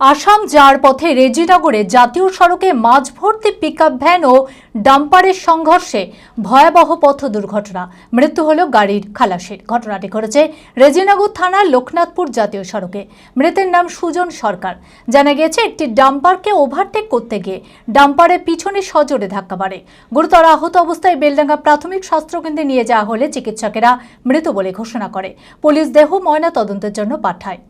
আসাম যাওয়ার পথে রেজিনগরে জাতীয় সড়কে মাঝ ভর্তি পিকআপ ভ্যান ও ডাম্পারের সংঘর্ষে ভয়াবহ পথ দুর্ঘটনা। মৃত্যু হল গাড়ির খালাসের। ঘটনাটি ঘটেছে রেজিনগর থানার লোকনাথপুর জাতীয় সড়কে। মৃতের নাম সুজন সরকার। জানা গিয়েছে, একটি ডাম্পারকে ওভারটেক করতে গিয়ে ডাম্পারের পিছনে সজোরে ধাক্কা মারে। গুরুতর আহত অবস্থায় বেলডাঙ্গা প্রাথমিক স্বাস্থ্যকেন্দ্রে নিয়ে যাওয়া হলে চিকিৎসকেরা মৃত বলে ঘোষণা করে। পুলিশ দেহ ময়না তদন্তের জন্য পাঠায়।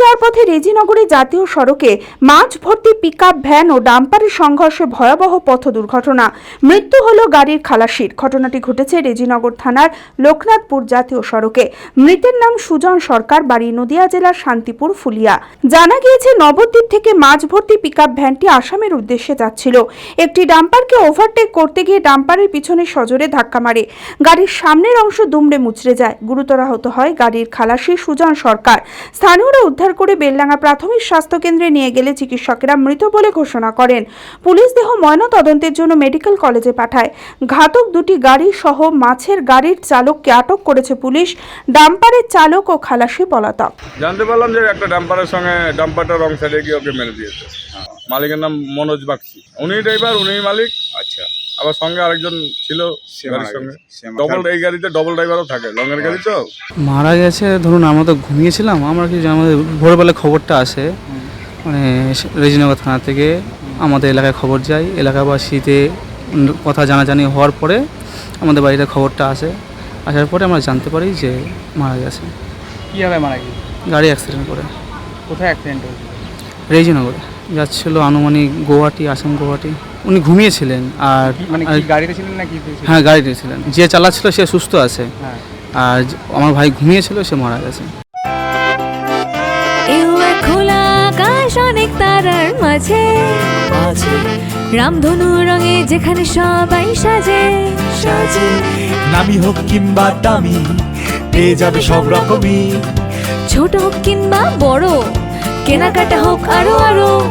যাওয়ার পথে রেজিনগরে জাতীয় সড়কে মাছ ভর্তি পিকআপ ভ্যান ও ডাম্পারের সংঘর্ষে ভয়াবহ পথ দুর্ঘটনা। মৃত্যু হলো গাড়ির খালাসির। ঘটনাটি ঘটেছে রেজিনগর থানার লোকনাথপুর জাতীয় সড়কে। মৃতের নাম সুজন সরকার, বাড়ি নদিয়া জেলার শান্তিপুর, ফুলিয়া। জানা গিয়েছে, নবদ্বীপ থেকে মাছ ভর্তি পিকআপ ভ্যানটি আসামের উদ্দেশ্যে যাচ্ছিল। একটি ডাম্পারকে ওভারটেক করতে গিয়ে ডাম্পারের পিছনে সজোরে ধাক্কা মারে। গাড়ির সামনের অংশ দুমড়ে মুচড়ে যায়। গুরুতর আহত হয় গাড়ির খালাসি সুজন সরকার। স্থানীয়রা উদ্ধার করে বেলডাঙ্গা প্রাথমিক স্বাস্থ্যকেন্দ্রে নিয়ে গেলে চিকিৎসকেরা মৃত বলে ঘোষণা করেন। পুলিশ দেহ ময়না তদন্তের জন্য মেডিকেল কলেজে পাঠায়। ঘাতক দুটি গাড়ি সহ মাছের গাড়ির চালককে আটক করেছে পুলিশ। ডাম্পারের চালক ও খালাসি পলাতক। জানতে পারলাম যে একটা ডাম্পারের সঙ্গে ডাম্পারটা রং সাইডে গিয়ে ওকে মেরে দিয়েছে। মালিকের নাম মনোজ বাগচি। উনি ড্রাইভার উনি মালিক। আচ্ছা। আবার সঙ্গে আরেকজন ছিল গাড়ির সঙ্গে। ডবল এই গাড়িতে ডবল ড্রাইভারও থাকে। গাড়ি তো। মারা গেছে ধরুন আমরা তো ঘুমিয়েছিলাম আমরা কি আমাদের ভোরবেলা খবরটা আসে মানে রেজিনগর থানা থেকে আমাদের এলাকায় খবর যায়। এলাকাবাসীতে কথা জানাজানি হওয়ার পরে আমাদের বাড়িতে খবরটা আসে। আসার পরে আমরা জানতে পারি যে মারা গেছে। কীভাবে মারা গেছে? গাড়ি অ্যাক্সিডেন্ট করে। কোথায় অ্যাক্সিডেন্ট হয়েছে? রেজিনগরে। যাচ্ছিল আনুমানিক গুয়াহাটি আসাম গুয়াহাটি। উনি ঘুমিয়েছিলেন আর মানে কি গাড়িতে ছিলেন না কি হ্যাঁ গাড়িতে ছিলেন। যে চালাচ্ছিল সে সুস্থ আছে। হ্যাঁ। আর আমার ভাই ঘুমিয়েছিল সে মারা গেছে। খোলা আকাশ অনেক তারার মাঝে। রামধনু রঙে যেখানে সবাই সাজে। সাজে। নামি হোক কিংবা দামি পেয়ে যাবে সব রকমই। ছোট হোক কিংবা বড় কেনাকাটা হোক আরও আরও।